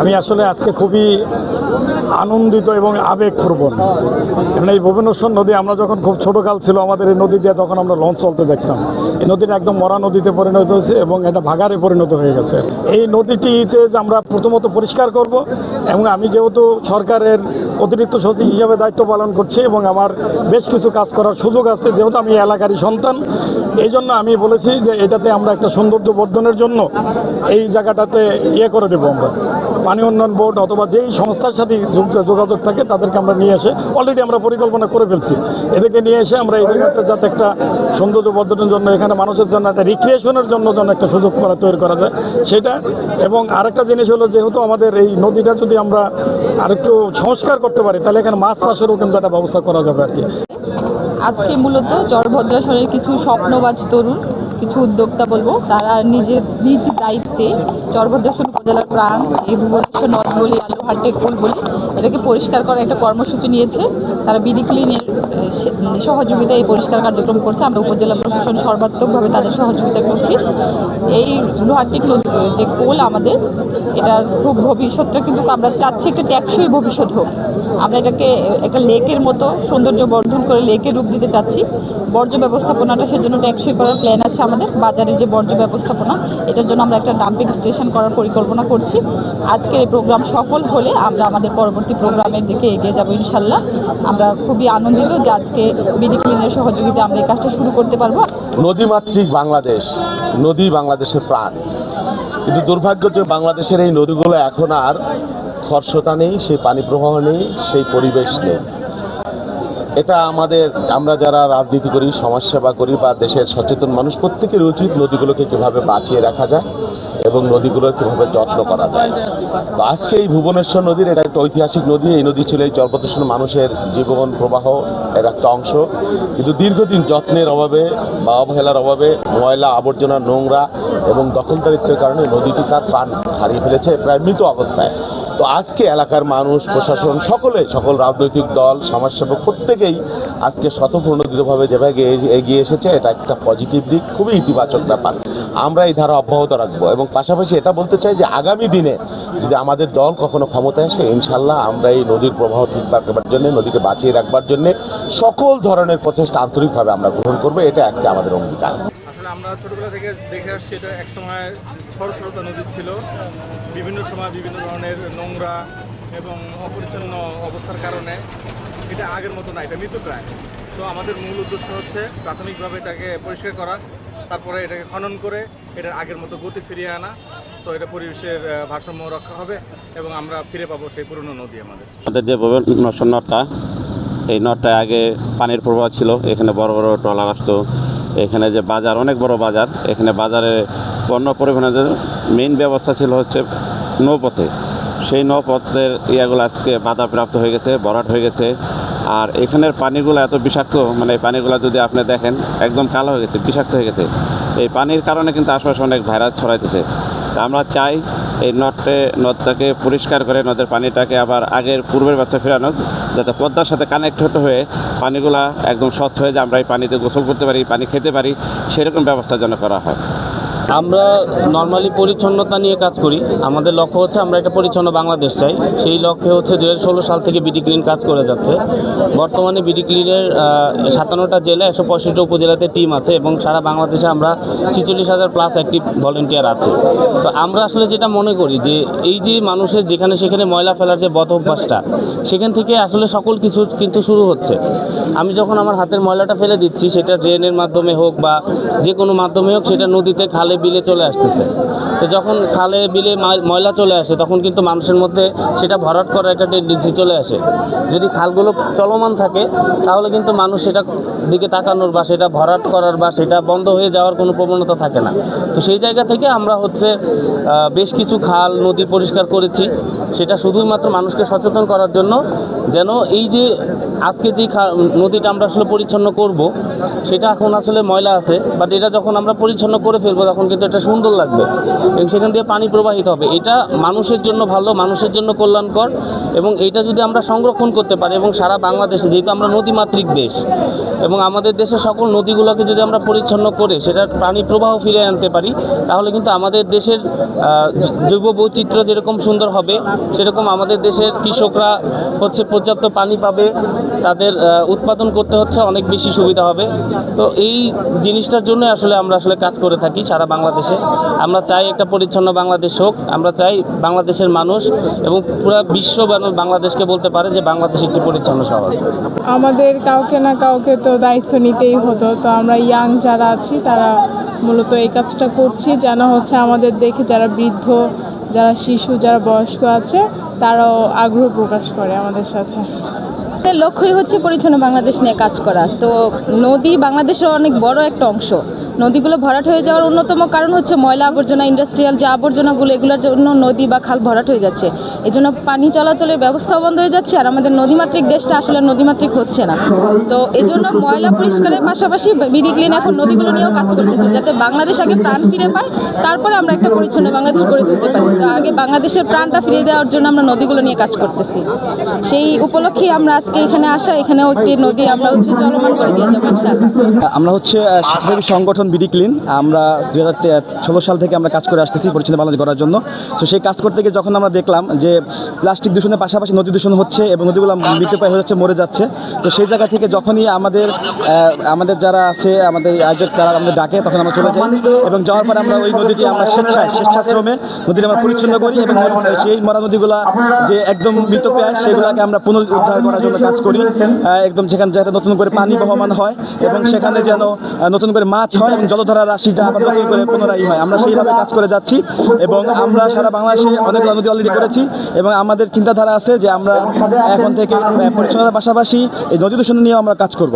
আমি আসলে আজকে খুবই আনন্দিত এবং আবেগপ্রবণ। কারণ এই ভুবনেশ্বর নদী আমরা যখন খুব ছোটকাল ছিল আমাদের এই নদী দিয়ে তখন আমরা লঞ্চ চলতে দেখতাম। এই নদীটা একদম মরা নদীতে পরিণত হয়েছে এবং এটা ভাগারে পরিণত হয়ে গেছে। এই নদীটিতে আমরা প্রথমত পরিষ্কার করব এবং আমি যেহেতু সরকারের অতিরিক্ত সচিব হিসাবে দায়িত্ব পালন করছি এবং আমার বেশ কিছু কাজ করার সুযোগ আছে, যেহেতু আমি এলাকারই সন্তান, এই জন্য আমি বলেছি যে এটাতে আমরা একটা সৌন্দর্য বর্ধনের জন্য এই জায়গাটাতে ইয়ে করে দেবো আমরা। পানি উন্নয়ন বোর্ড অথবা যেই সংস্থার সাথে যোগ- যোগাযোগ থাকে, তাদেরকে আমরা নিয়ে এসে অলরেডি আমরা পরিকল্পনা করে ফেলছি। এদেরকে নিয়ে এসে আমরা এই জায়গাতে যাতে একটা সৌন্দর্য বর্ধনের জন্য, এখানে মানুষের জন্য, একটা রিক্রিয়েশনের জন্য যেন একটা সুযোগ করা তৈরি করা যায়, সেটা এবং আরেকটা জিনিস হলো যেহেতু আমাদের এই নদীটা যদি আমরা আরেকটু সংস্কার করতে পারি, তাহলে এখানে মাছ চাষেরও কিন্তু একটা ব্যবস্থা করা যাবে আর কি। আজকে মূলত চরভদ্রাসনের কিছু স্বপ্নবাজ তরুণ, কিছু উদ্যোক্তা বলব, তারা নিজের নিজ দায়িত্বে চরভদ্রাসন উপজেলার প্রাণ এই ভুবনেশ্বর নদ বলি আলুহাটের ফুল বলি। এটাকে পরিষ্কার করার একটা কর্মসূচি নিয়েছে। তারা বিডি ক্লিনের সহযোগিতায় এই পরিষ্কার কার্যক্রম করছে। আমরা উপজেলা প্রশাসন সর্বাত্মকভাবে তাদের সহযোগিতা করছি। এই লোহাটিক যে কোল আমাদের, এটার খুব ভবিষ্যৎটা কিন্তু আমরা চাচ্ছি একটা ট্যাক্সই ভবিষ্যৎ হোক। আমরা এটাকে, একটা লেকের মতো সৌন্দর্য বর্ধন করে লেকের রূপ দিতে চাচ্ছি। বর্জ্য ব্যবস্থাপনাটা সেজন্য ট্যাক্সই করার প্ল্যান আছে আমাদের। বাজারে যে বর্জ্য ব্যবস্থাপনা, এটার জন্য আমরা একটা ডাম্পিং স্টেশন করার পরিকল্পনা করছি। আজকের এই প্রোগ্রাম সফল হলে আমরা আমাদের পরবর্তী প্রোগ্রামের দিকে এগিয়ে যাব ইনশাল্লাহ। আমরা খুবই আনন্দিত যে আজকে বিডি ক্লিনের সহযোগিতা আমরা এই কাজটা শুরু করতে পারব। নদীমাতৃক বাংলাদেশ, নদী বাংলাদেশের প্রাণ। কিন্তু দুর্ভাগ্য যে বাংলাদেশের এই নদীগুলো এখন আর খরস্রোতা নেই, সেই পানি প্রবাহ নেই, সেই পরিবেশ নেই। এটা আমাদের, আমরা যারা রাজনীতি করি, সমাজসেবা করি বা দেশের সচেতন মানুষ, প্রত্যেকের উচিত নদীগুলোকে কীভাবে বাঁচিয়ে রাখা যায়। এবং নদীগুলোর কীভাবে যত্ন করা যায়। তো আজকে এই ভুবনেশ্বর নদীর এটা একটা ঐতিহাসিক নদী। এই নদী ছিল এই জলপ্রদূষণ মানুষের জীবন প্রবাহ এর একটা অংশ। কিন্তু দীর্ঘদিন যত্নের অভাবে বা অবহেলার অভাবে ময়লা, আবর্জনা, নোংরা এবং দখলদারিত্বের কারণে নদীটি তার প্রাণ হারিয়ে ফেলেছে প্রায় মৃত অবস্থায়। তো আজকে এলাকার মানুষ, প্রশাসন, সকলে, সকল রাজনৈতিক দল, সমাজসেবক প্রত্যেকেই আজকে স্বতঃপ্রণোদিতভাবে যেভাবে এগিয়ে- এসেছে, এটা একটা পজিটিভ দিক, খুবই ইতিবাচক ব্যাপার। আমরা এই ধারা অব্যাহত রাখব এবং পাশাপাশি এটা বলতে চাই যে আগামী দিনে যদি আমাদের দল কখনো ক্ষমতায় আসে ইনশাল্লাহ আমরা এই নদীর প্রবাহ ঠিক রাখবার জন্য, নদীকে বাঁচিয়ে রাখবার জন্য সকল ধরনের প্রচেষ্টা আন্তরিকভাবে আমরা গ্রহণ করব, এটা আজকে আমাদের অঙ্গীকার। আমরা ছোটবেলা থেকে দেখে আসছি, এটা এক সময় খরস্রোতা নদী ছিল। বিভিন্ন সময় বিভিন্ন ধরনের নোংরা এবং অপরিচ্ছন্ন অবস্থার কারণে এটা আগের মতো না, এটা মৃতপ্রায়। তো আমাদের মূল উদ্দেশ্য হচ্ছে প্রাথমিকভাবে এটাকে পরিষ্কার করা, তারপরে এটাকে খনন করে এটার আগের মতো গতি ফিরিয়ে আনা। তো এটা পরিবেশের ভারসাম্য রক্ষা হবে এবং আমরা ফিরে পাবো সেই পুরনো নদী আমাদের। আমাদের যে নশন নদটা, এই নদটায় আগে পানির প্রবাহ ছিল, এখানে বড় বড় ট্রলার আসতো এখানে যে বাজার, অনেক বড় বাজার, এখানে বাজারে পণ্য পরিবহনের মেইন ব্যবস্থা ছিল হচ্ছে নৌপথে। সেই নৌপথের ইয়াগুলো আজকে বাধাপ্রাপ্ত হয়ে গেছে, ভরাট হয়ে গেছে। আর এখানের পানিগুলো এত বিষাক্ত মানে এই পানিগুলো যদি আপনি দেখেন, একদম কালো হয়ে গেছে, বিষাক্ত হয়ে গেছে। এই পানির কারণে কিন্তু আশপাশে অনেক ভাইরাস ছড়াইতেছে। তা আমরা চাই এই নদটে, নদটাকে পরিষ্কার করে, নদের পানিটাকে আবার আগের পূর্বের ব্যবস্থা ফেরানো যাতে পদ্মার সাথে কানেক্ট হতে হয়ে পানিগুলা একদম স্বচ্ছ হয়ে যায়, আমরা এই পানিতে গোসল করতে পারি, পানি খেতে পারি, সেরকম ব্যবস্থা যেন করা হয়। আমরা নর্মালি পরিচ্ছন্নতা নিয়ে কাজ করি। আমাদের লক্ষ্য হচ্ছে আমরা একটা পরিচ্ছন্ন বাংলাদেশ চাই। সেই লক্ষ্যে হচ্ছে দু সাল থেকে বিডি ক্লিন কাজ করে যাচ্ছে। বর্তমানে বিডি ক্লিনের সাতান্নটা জেলা, একশো পঁয়ষট্টি উপজেলাতে টিম আছে এবং সারা বাংলাদেশে আমরা ছিচল্লিশ হাজার প্লাস অ্যাক্টিভ ভলেন্টিয়ার আছে। তো আমরা আসলে যেটা মনে করি যে এই যে মানুষের যেখানে সেখানে ময়লা ফেলার যে বদ অভ্যাসটা, সেখান থেকে আসলে সকল কিছু কিন্তু শুরু হচ্ছে। আমি যখন আমার হাতের ময়লাটা ফেলে দিচ্ছি, সেটা ড্রেনের মাধ্যমে হোক বা যে কোনো মাধ্যমে হোক, সেটা নদীতে খালে বিলে চলে আসতেছে। তো যখন খালে বিলে ময়লা চলে আসে, তখন কিন্তু মানুষের মধ্যে সেটা ভরাট করার একটা টেন্ডেন্সি চলে আসে। যদি খালগুলো চলমান থাকে, তাহলে কিন্তু মানুষ সেটা দিকে তাকানোর বা সেটা ভরাট করার বা সেটা বন্ধ হয়ে যাওয়ার কোনো প্রবণতা থাকে না। তো সেই জায়গা থেকে আমরা হচ্ছে বেশ কিছু খাল, নদী পরিষ্কার করেছি। সেটা শুধুমাত্র মানুষকে সচেতন করার জন্য যেন এই যে আজকে যে নদীটা আমরা আসলে পরিচ্ছন্ন করব, সেটা এখন আসলে ময়লা আছে। বাট এটা যখন আমরা পরিচ্ছন্ন করে ফেলব, তখন কিন্তু এটা সুন্দর লাগবে। এবং সেখান দিয়ে পানি প্রবাহিত হবে। এটা মানুষের জন্য ভালো, মানুষের জন্য কল্যাণকর এবং এটা যদি আমরা সংরক্ষণ করতে পারি এবং সারা বাংলাদেশে, যেহেতু আমরা নদীমাতৃক দেশ এবং আমাদের দেশের সকল নদীগুলোকে যদি আমরা পরিচ্ছন্ন করে সেটার পানি প্রবাহ ফিরে আনতে পারি, তাহলে কিন্তু আমাদের দেশের জৈব বৈচিত্র্য যেরকম সুন্দর হবে, সেরকম আমাদের দেশের কৃষকরা হচ্ছে পর্যাপ্ত পানি পাবে, তাদের উৎপাদন করতে হচ্ছে, অনেক বেশি সুবিধা হবে। তো এই জিনিসটার জন্য আসলে আমরা আসলে কাজ করে থাকি সারা বাংলাদেশে। আমরা চাই একটা পরিচ্ছন্ন বাংলাদেশ হোক। আমরা চাই বাংলাদেশের মানুষ এবং পুরো বিশ্ব বাংলাদেশকে বলতে পারে যে বাংলাদেশ একটি পরিচ্ছন্ন শহর। আমাদের কাউকে না কাউকে তো দায়িত্ব নিতেই হতো। তো আমরা ইয়াং যারা আছি তারা মূলত এই কাজটা করছি যেন হচ্ছে আমাদের দেখে যারা বৃদ্ধ যারা শিশু যারা বয়স্ক আছে তারাও আগ্রহ প্রকাশ করে আমাদের সাথে। আমাদের লক্ষ্যই হচ্ছে পরিচ্ছন্ন বাংলাদেশ নিয়ে কাজ করা। তো নদী বাংলাদেশের অনেক বড় একটা অংশ। নদীগুলো ভরাট হয়ে যাওয়ার অন্যতম কারণ হচ্ছে ময়লা আবর্জনা ইন্ডাস্ট্রিয়াল যে আবর্জনাগুলো, এগুলোর জন্য নদী বা খাল ভরাট হয়ে যাচ্ছে। এই জন্য পানি চলাচলের ব্যবস্থাও বন্ধ হয়ে যাচ্ছে আর আমাদের নদীমাতৃক দেশটা আসলে নদীমাতৃক হচ্ছে না। তো এই জন্য ময়লা পরিষ্কারের পাশাপাশি বিডি ক্লিন এখন নদীগুলো নিয়েও কাজ করতেছে যাতে বাংলাদেশ আগে প্রাণ ফিরে পায়, তারপরে আমরা একটা পরিচ্ছন্ন বাংলাদেশ গড়ে তুলতে পারি। তো আগে বাংলাদেশের প্রাণটা ফিরিয়ে দেওয়ার জন্য আমরা নদীগুলো নিয়ে কাজ করতেছি। সেই উপলক্ষে আমরা আজকে এখানে আসা, এখানেও একটি নদী আমরা হচ্ছে চলমান করে দিয়ে যাব আমরা হচ্ছে সংগঠন বিডি ক্লিন। আমরা দুই ষোলো সাল থেকে আমরা কাজ করে আসতেছি পরিচ্ছন্ন বাংলাদেশ করার জন্য। তো সেই কাজ করতে গিয়ে যখন আমরা দেখলাম যে প্লাস্টিক দূষণের পাশাপাশি নদী দূষণ হচ্ছে এবং নদীগুলো মৃত্যুপায় হয়ে যাচ্ছে, মরে যাচ্ছে, তো সেই জায়গা থেকে যখনই আমাদের আমাদের যারা আছে, আমাদের আয়োজক যারা আমাদের ডাকে, তখন আমরা চলে যাই এবং যাওয়ার পর আমরা ওই নদীটি আমরা স্বেচ্ছায়, স্বেচ্ছাশ্রমে নদীটি আমরা পরিচ্ছন্ন করি এবং সেই মরা নদীগুলা যে একদম মৃতপ্রায় সেগুলোকে আমরা পুনরুদ্ধার করার জন্য কাজ করি। একদম সেখানে যাতে নতুন করে পানি বহমান হয় এবং সেখানে যেন নতুন করে মাছ হয় এবং জলধারা রাশিটা আবার নতুন করে পুনরায় হয়। আমরা সেইভাবে কাজ করে যাচ্ছি এবং আমরা সারা বাংলাদেশে অনেক নদী অলরেডি করেছি এবং আমাদের চিন্তাধারা আছে যে আমরা এখন থেকে পরিচ্ছন্নতার পাশাপাশি এই নদী দূষণ নিয়েও আমরা কাজ করব।